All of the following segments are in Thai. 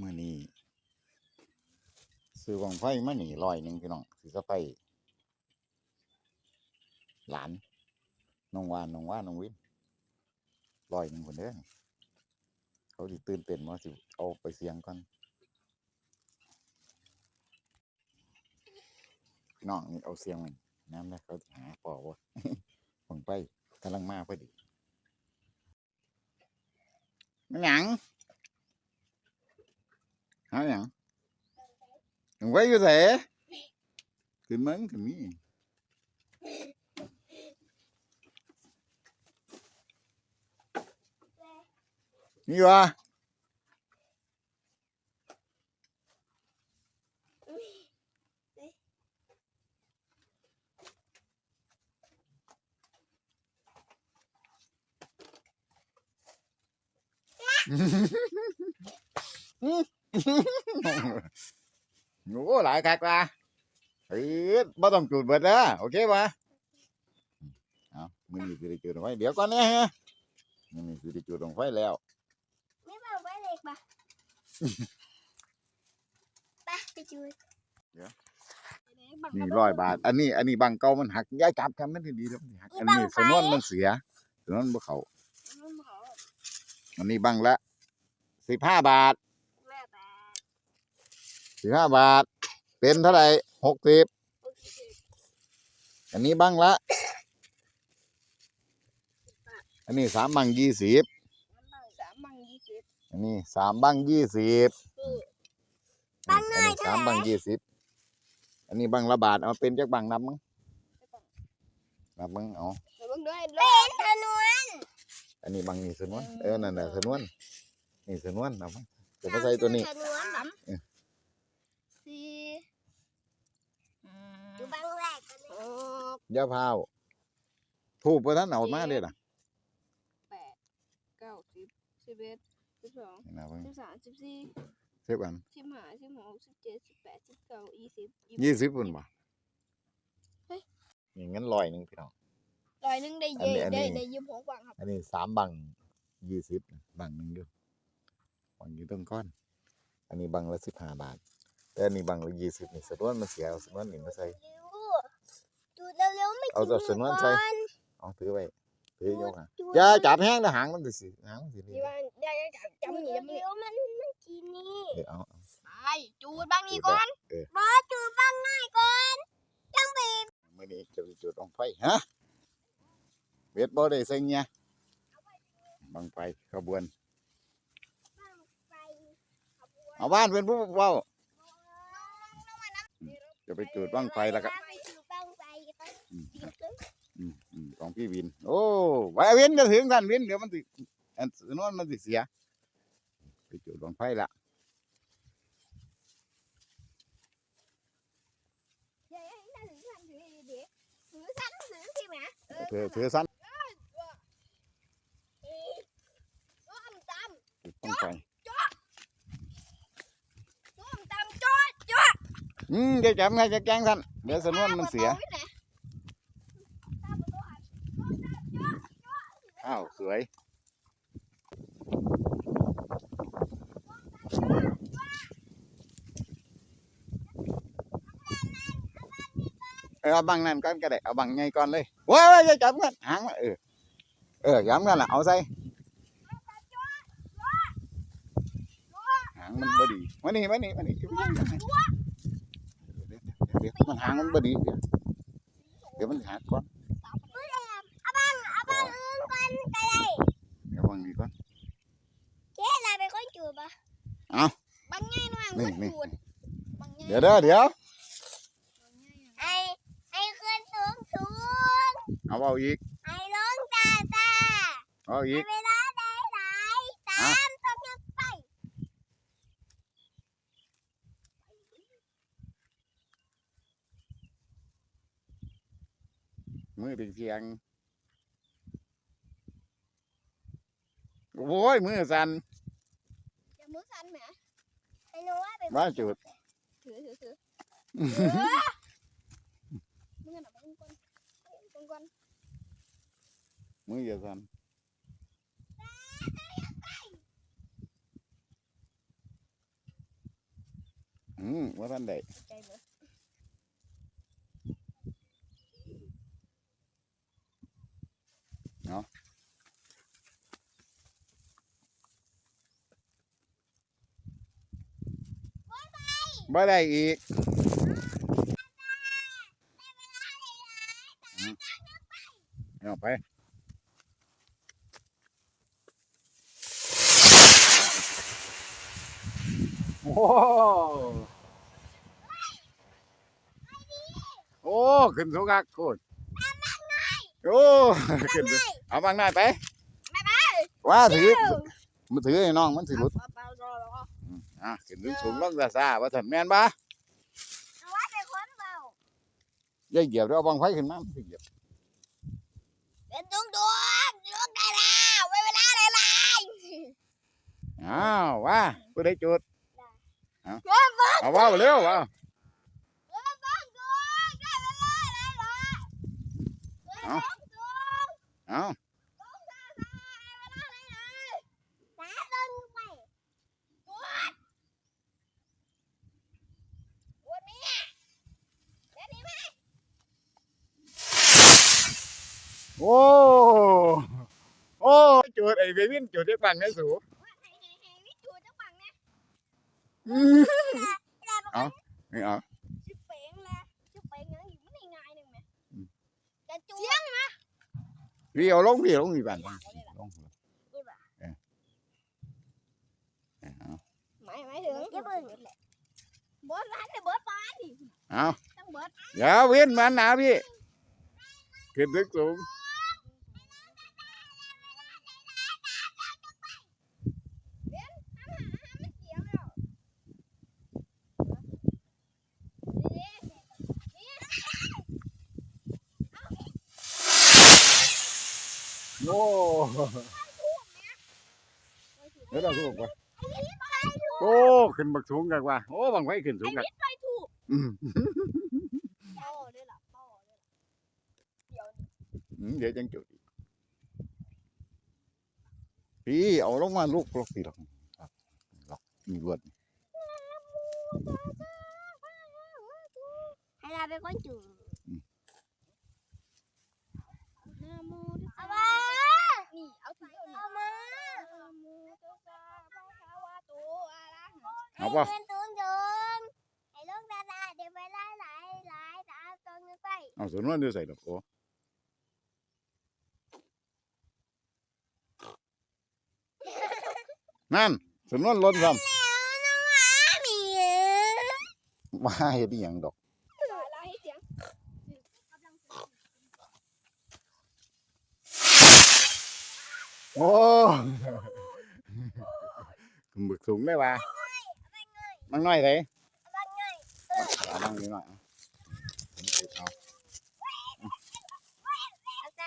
มื่อนี้ซื้อของไฟมาหนีลอยหนึ่งพี่น้องสิจะไปหลานน้องวานน้องว่าน้องวินลอยหนึ่งคนเด้อเขาสิตื่นเต้นว่าสิเอาไปเสียงก่อนพี่น้องนี่เอาเสียงมันน้ำแล้วเขาหาปอวะผมไปกำลังมาพอดีมันหยัง หาหยังหยังไว้อยู่ไสขึ้นมึงขึ้นมีนี่วะโอ้หลายคักว่ะเฮ้ยบ่ต้องจุดเบิดนะโอเคป่ะเอามื้อนี้สิได้จุดลงไฟเดี๋ยวก่อนเนี่ยฮะมื้อนี้สิได้จุดลงไฟแล้วไม่บอกไว้เล็กปะไปไปจูดนี่ร้อยบาท อันนี้ อันนี้บังเก่ามันหักย้ายจับทำมันดีๆแล้วมันสิหักอันนี้สนวนมันเสียสนวนบ่เข้าอันนี้บังละสิบห้าบาทแม่ปะ สิบห้าบาท เป็นเท่าไหร่หกสิบโอเคอันนี้บังละ อันนี้สามบังยี่สิบสามบังยี่สิบอันนี้สามบังยี่สิบบังหน่อันอยนี้สามบังยี่สิบอันนี้บังละบาทเอาเป็นจักบังนับมั้งนับมั้งเอาเดี๋ยวเบิ่งด้วยเป็นธนวนอันนี้บังนี่สนวนเออนั่นแหละสนวนนี่สนวนนับมั้งจะมาใส่ตัวนี้ธนวน สามเออสี่ดูบังแรกกันเลยยาพาวถูกไปท่านเอามาเด้ล่ะแปดเก้าสิบสิบเอ็ดสิบสองนี่นะเพิ่งสิบสามสิบสี่เทียบกันสิบห้าสิบหกสิบเจ็ดสิบแปดสิบเก้ายี่สิบยี่สิบปุ่นบ่เฮ้ยนี่งั้นลอยหนึ่งพี่น้อง ร้อยหนึงได้อันเย่นี้อันนี้ได้ได้ยี่สิบหกบังครับอันนี้สามบังยี่สิบบังหนึ่งเดียวบังอยู่ต้นก้อน อันนี้บังละสิบห้าบาท แต่อันนี้บังละยี่สิบนี่สนวนมันเสียเอาสนวนนี่มาใส่จูดเร็วๆไม่เอาแต่จูดสนวนใส่ก่อนเอาถือไว้ถือยกอะจูดอย่าจับแห้งนะหางมันสิหางมันสินี่นี่ว่าได้ได้จับจับมันนี่จับมันนี่มันมันกินนี่เออเอาเอาไปจูดบังนี่ก่อนเออบอสจูดบังง่ายก่อนจังบีมื่อนี้จะไปจุดลงไฟฮะเวทบ่ได้ใส่เงี้ยบังไฟขบวนบังไฟเอาบ้านเป็นผู้เว้า จะไปจุดบังไฟแล้วก็ไปจูดบังไฟก่อนอืมจุดเลยอืมอืมของพี่วิน โอ้ไว้เวินจะถึงท่านวินเดี๋ยวมันสิอันนวนมันสิเสีย ไปจุดบังไฟละเดี๋ยวให้ท่านถือท่านถือดีๆถือสั้นถือสิแหม อืมจะจับไงจะแกล้งท่านเดี๋ยวสนวนมันเสียอ้าวสวยเออเอาบังนั่นก่อนก็ได้เอาบังไงก่อนเลยว้ายจะจับกันหางเออเออจับกันละเอาใส่หางมันบดีมานี่มานี่มานี่ มันหางมันบดีเดี๋ยวเดี๋ยวมันหักก่อนเอาบังเอาบังอื่นก่อนก็ได้เดี๋ยวบังนี่ก่อนเจ๊เราเป็นคนจูบปะเอาบังง่ายหน่อยนี่คนนี่จูดบังง่ายเดี๋ยวเด้อเดี๋ยวไอ้ไอ้ขึ้นสูงสูงเอาเอาอีกไอ้ลงตาตาเอาอีกเวลาได้หลายสามต้องยังไป มือถึงเสียง โอ้ยมือสั่นอย่ามือสั่นแหมไอ้หนูว่าเป็นว่าจุดถือถือถือมือหน่ะบังก่อนบังก่อนมืออย่าสั่นอืมว่าท่านใดใจเบิด บ่ได้อีกอืมเอาไปโอ้โหโอ้ขึ้นสูงคักโคตรโอ้ขึ้นสูงเอาบางหน้าไปไม่ไปว่าถือเอ้ามันถือให้น้องมันสิหลุดเอาเปล่าๆรอรอ อืมอะขึ้นสูงสูงลงซาซาว่าถันแม่นบ่เอาไว้เป็นคนเปล่าอย่าเหยียบแล้วเอาบังไฟขึ้นมามันสิเหยียบเป็นดวงดวงดวงได้แล้วไว้เวลาเลยล่ะอ้าวว่าผู้ใดจุดเพิ่มเพิ่มเอาว่าเร็วว่าเพิ่มเพิ่มดวงได้เวลาเลยล่ะเพิ่มเพิ่มดวงเอา ดวงได้เวลาเลยเลยตาเดินไปดวงดวงนี่เดี๋ยวนี้ไหม โอ้โอ้จุดไอ้เบวินจุดได้ปังไงสูว่าให้ให้ให้วิทูจะฟังนะอือกเอาไม่เอาชื่อเป๋งนะชื่อเป๋งนะอยู่ไม่ได้ง่ายหนึ่งไหมอืมจะจูเสียงนะพี่เอาลงพี่เอาลงพี่บ้านลงลงนี่ป่ะเออเอาหมายหมายถึงเบิ่งเบิดร้านเนี่ยเบิร์ดปานดิเอาต้องเดี๋ยววินมันหนาพี่ขึ้นสูงสูง ไม่เกี่ยวแล้วนี่นี่ โอ้เดี๋ยวเราถูกป่ะไอ้นี่ไปถูกโอ้ขึ้นบักสูงกันว่าโอ้บังไฟขึ้นสูไอ้งกันนี่ไปถูกอืมเป้าด้วยล่ะเป้าด้วยล่ะเดี๋ยวอืมเดี๋ยวจังจุดอีกพี่เอาลงมาลูกลูกพี่หรอกครับหรอกมีรวดให้เราเป็นคนจูอื รงนี้ไปเอาส่วนนั้นเดี๋ยวใส่ดอกโอ้นั่นส่วนนั้นล้นซ้แล้วน้องหมาหมีำมาเฮ็ดอหย่างดอกอะไรเสียงโอ้ขึ้นบักสูงได้ป่ะ มันน้อยเลยบ้านไงเอานั่งนิดหน่อยเอาเอาใจ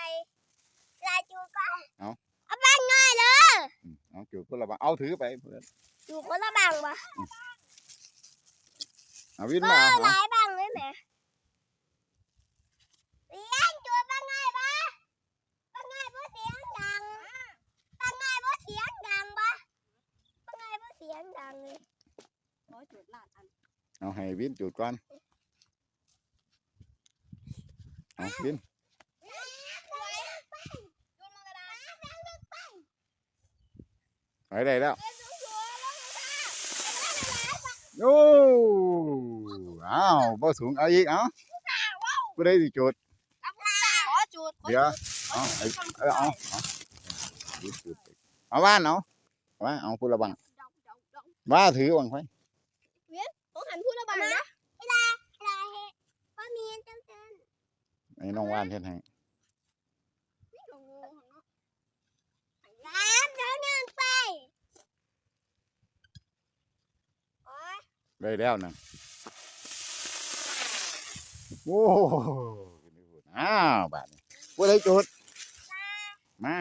ลาจูก่อนเอาเอาบ้านง่า จุดคนละบางเอาถือไปเพื่อน อยู่คนละบังปะ เอาวิน ก็ มาเอา หลายบังเลยแหมเลี้ยงจูบ้านง่ายปะบ้านง่ายปะเสียงดังบ้านง่ายปะเสียงดังปะบ้านง่ายปะเสียงดังเลยร้อยจุดลาดอัน เอาให้วินจุดก่อนเอาวิน ไปได้แล้ว โอ้อ้าวบ่สูงเอาอีกเอ้าบ่ได้สิจุด ขอจุด เดี๋ยว เอาไอ้เออเอาเอาจุดจุดเอาว่านเอาเอาว่าเอาพูดละบังว่าถือวังไฟ อ้น้องว่านเฮ็ดให้สามสองหนึ่งไปโอ้ยได้แล้วนะโอ้อ้าวบาดนี้บ่ได้จุดมา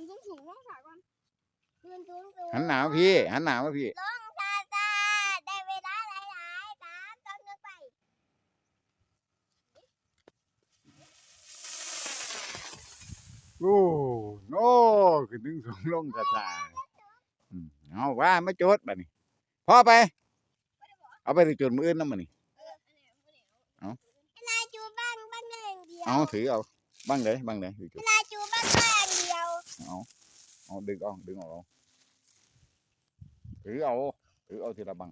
นสูงสูงร้องสาก่อนคืนสูงสูงหันหนาวพี่ หันหนาวพี่โอ้โน่ขึ้นถึงสูงลงกระตายอืเอาว่าไม่โจดบัดนี้พ่อไป เอาไปถึงจุดมืออื่นน้ำมันนี่เวลาจูบ้างบ้งเงิเดียวเอาถือเอาบังเลยบังเลยอจุด เวลาจูบ้างบ้าง เดียวเอาเอาดึงเอาดึงออกเอาถือเอาถือเอาทีละบัง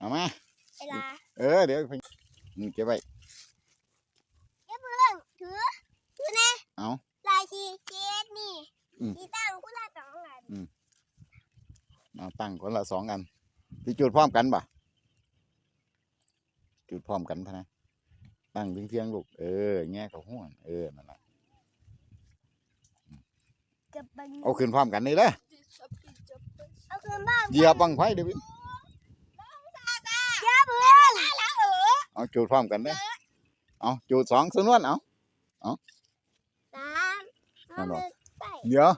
เอายางออกก่อนดึงข้างล่างออกว่าว่าว่าหันหนาวพี่ว่าหันหนาวเดี๋ยวต้องการนะได้เวลาเลยนะเอาต้องนึกไปเบิ่งละโอ้อ่อนแรงบ่เอามา เวลาเออ เดี๋ยวไปนี่เก็บไว้เดี๋ยวเบิ่งถือถือแน่เอาลายชีเคสนี่อืมที่ตั้งคุณละสองอันเอาตั้งคนละสองอันที่จุดพร้อมกันป่ะจุดพร้อมกันพะนะตั้งเพียงๆลูกเออแง่กับห้วนเออนั่นแหละกับบังเอาขึ้นพร้อมกันนี่เลยเอาคืนบ้างเหยียบบังไฟเดี๋ยวพี่ เดี๋ยวเบิ่งแล้ว เออเอาจุดพร้อมกันเด้อเอาจุดสองสนวนเอาสามเอาหนึ่งไปเดี๋ยว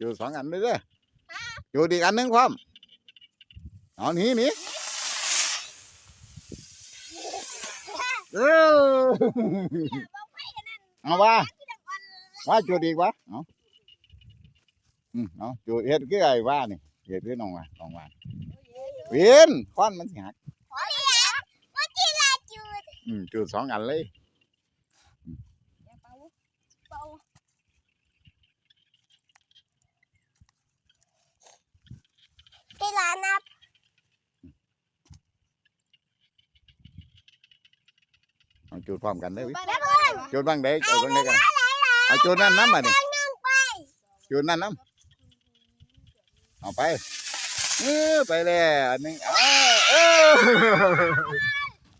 จุดสองอันเลยเด้อจุดอีกอันหนึงพร้อมเอาหนีหนีเออเอาว่าว่าจุดอีกวะเอาอืมเอาจุดเฮ็ดคือไอ้ว่านี่เฮ็ดคือน้องว่าน้องว่าเวียนควันมันสิหัก ขอเรียนเมื่อกี้ลา จูดอืมจุดสองอันเลยเป่าเป่าเวลานับเอาจุดพร้อมกัน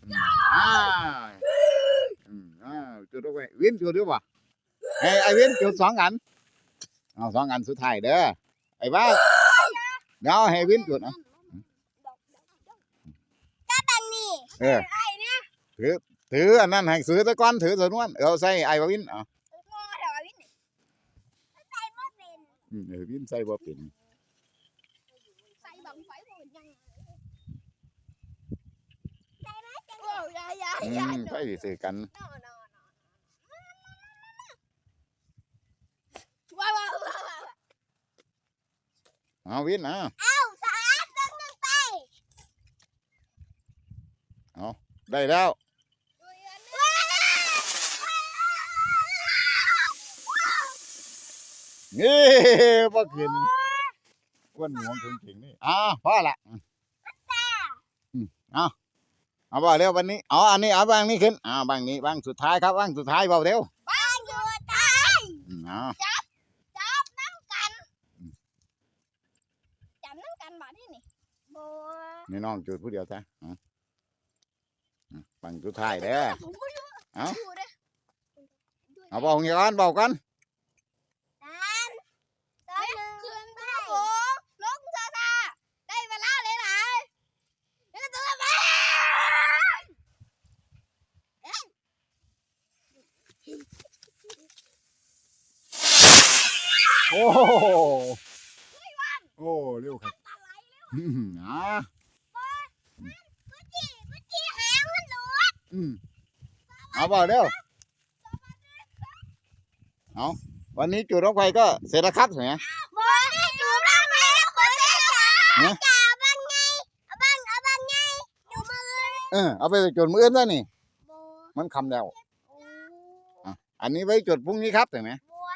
จุดบังเด็กเอาบังเด็กกันเอาจุดนั่นน้ำมาดินั่งจุดนั่นน้ำเอาไปเออไปแล้วอืมอ้าวจุดเอาไปวินจุดด้วยป่ะให้ไอ้วินจุดสองอันเอาสองอันสุดท้ายเด้อไอ้บ้าเดี๋ยวให้วินจุดเอาบังนี่เออถือถืออันนั้นให้ซื้อตะก้อนถือสนวนเอาใส่ไอ้วินเอางอเดี๋ยววินใส่บ่เป็นอืมเออวินใส่บ่เป็น ใส่บังไฟบ่ยังใส่ มาจังโอ้ยายาอืยามใส่สิซื้อกัน นอนนอนว้าวว้าวว้าวเอาวินเอาเอ้าสามต้องนึงไปได้แล้วนี่บ่ขึ้นวันหวงถึงๆนี่อ่าพอละอืมเอา เอาบ่เร็ววันนี้อ๋ออันนี้เอาบางนี้ขึ้นอ่าบางนี้บางสุดท้ายครับบางสุดท้ายเบาเร็วบ้านอยู่ตายอืมเอาจับน้ำกันจับน้ำกันบาดที่นี่โบนี่น้องจุดผู้เดียวซะอ่าอืมบางสุดท้ายเด้อผมไม่รู้เอ้ายู่ด้เอาเบาอย่างก่อนเบากัน สามสองหนึ่งขึ้นไปผมลงซาซาได้เวลาเลยหลายเดี๋ยวตัวมา โอ้โหโอ้เร็วครับอืมอ่า เมื่อกี้เมื่อกี้หางมันหลุด อืม เอาเบาเร็วเอาวันนี้จุดรถไฟก็เสร็จแล้วครับใช่ไหมบอลนี่อยู่บ้างไหมคนเล่นเหรอฮะจ่าบ้างไงเอาบ้างเอาบ้างไงอยู่มือเออเอาไปจุดมืออื่นซะนี่โบมันคำแล้วโอ้อันนี้ไว้จุดพรุ่งนี้ครับใช่ไหมบัว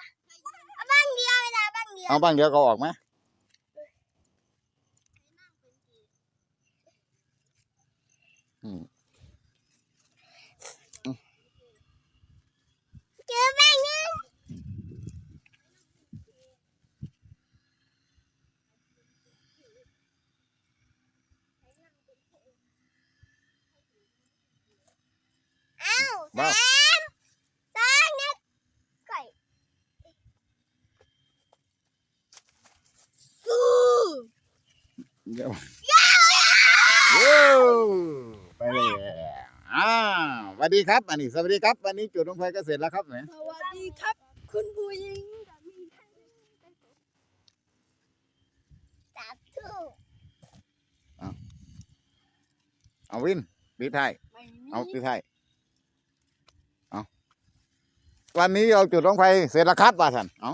เอาบ้างเดียวเวลาบ้างเดียวเอาบางเดียวก็ออกไหมอืม เจอบ้างนึงเอ้า บ้า สามสองหนึ่งไก่สู้เดี๋ยวย่าโอ้ไปเลยอ่าสวัสดีครับ อันนี้สวัสดีครับ วันนี้จุดลงไฟก็เสร็จแล้วครับเนี่ยสวัสดีครับ คุณผู้หญิงจับทูบเอาวินปิดท้ายไม่มีเอาปิดท้ายเอา วันนี้เราจุดลงไฟเสร็จแล้วครับว่าท่านเอา